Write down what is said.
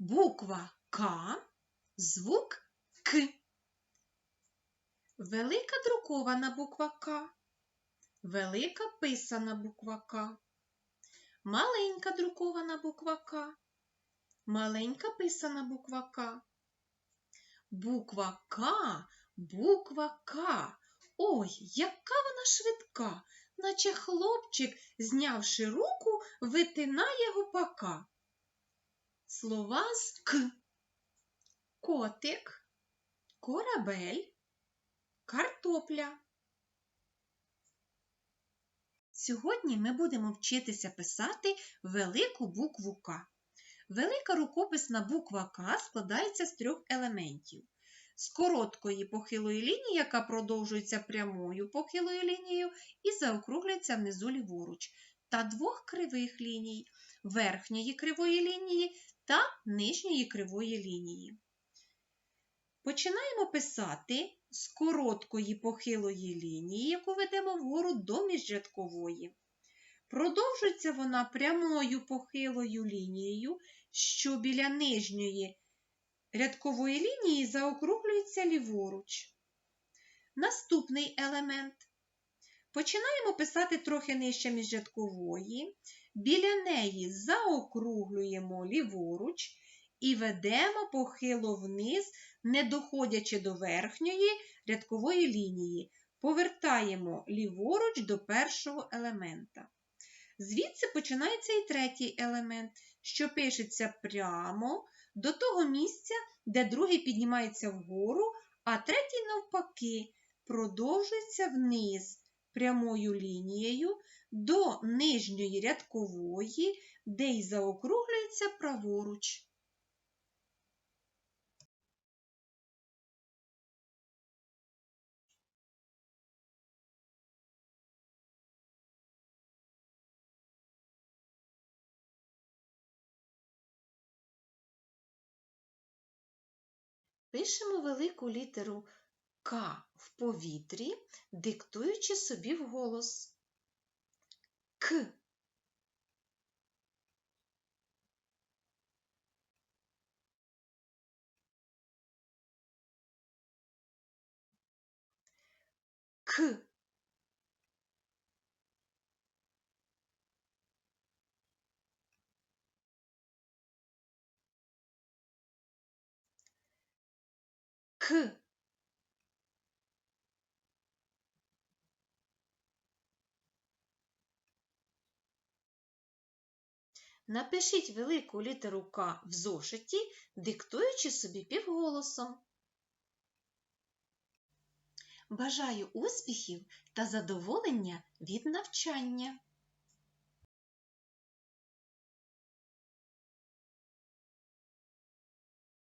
Буква К, звук К. Велика друкована буква К. Велика писана буква К. Маленька друкована буква К. Маленька писана буква К. Буква К, буква К. Ой, яка вона швидка, наче хлопчик, знявши руку, витинає гупака. Слова з К. Котик, корабель, картопля. Сьогодні ми будемо вчитися писати велику букву К. Велика рукописна буква К складається з трьох елементів. З короткої похилої лінії, яка продовжується прямою похилою лінією і заокруглюється внизу ліворуч, та двох кривих ліній верхньої кривої лінії та нижньої кривої лінії. Починаємо писати з короткої похилої лінії, яку ведемо вгору до міжрядкової. Продовжується вона прямою похилою лінією, що біля нижньої рядкової лінії заокруглюється ліворуч. Наступний елемент. Починаємо писати трохи нижче міжрядкової, біля неї заокруглюємо ліворуч і ведемо похило вниз, не доходячи до верхньої рядкової лінії. Повертаємо ліворуч до першого елемента. Звідси починається і третій елемент, що пишеться прямо до того місця, де другий піднімається вгору, а третій, навпаки, продовжується вниз прямою лінією до нижньої рядкової, де й заокруглюється праворуч. Пишемо велику літеру К в повітрі, диктуючи собі вголос. К. К. К. Напишіть велику літеру К в зошиті, диктуючи собі півголосом. Бажаю успіхів та задоволення від навчання!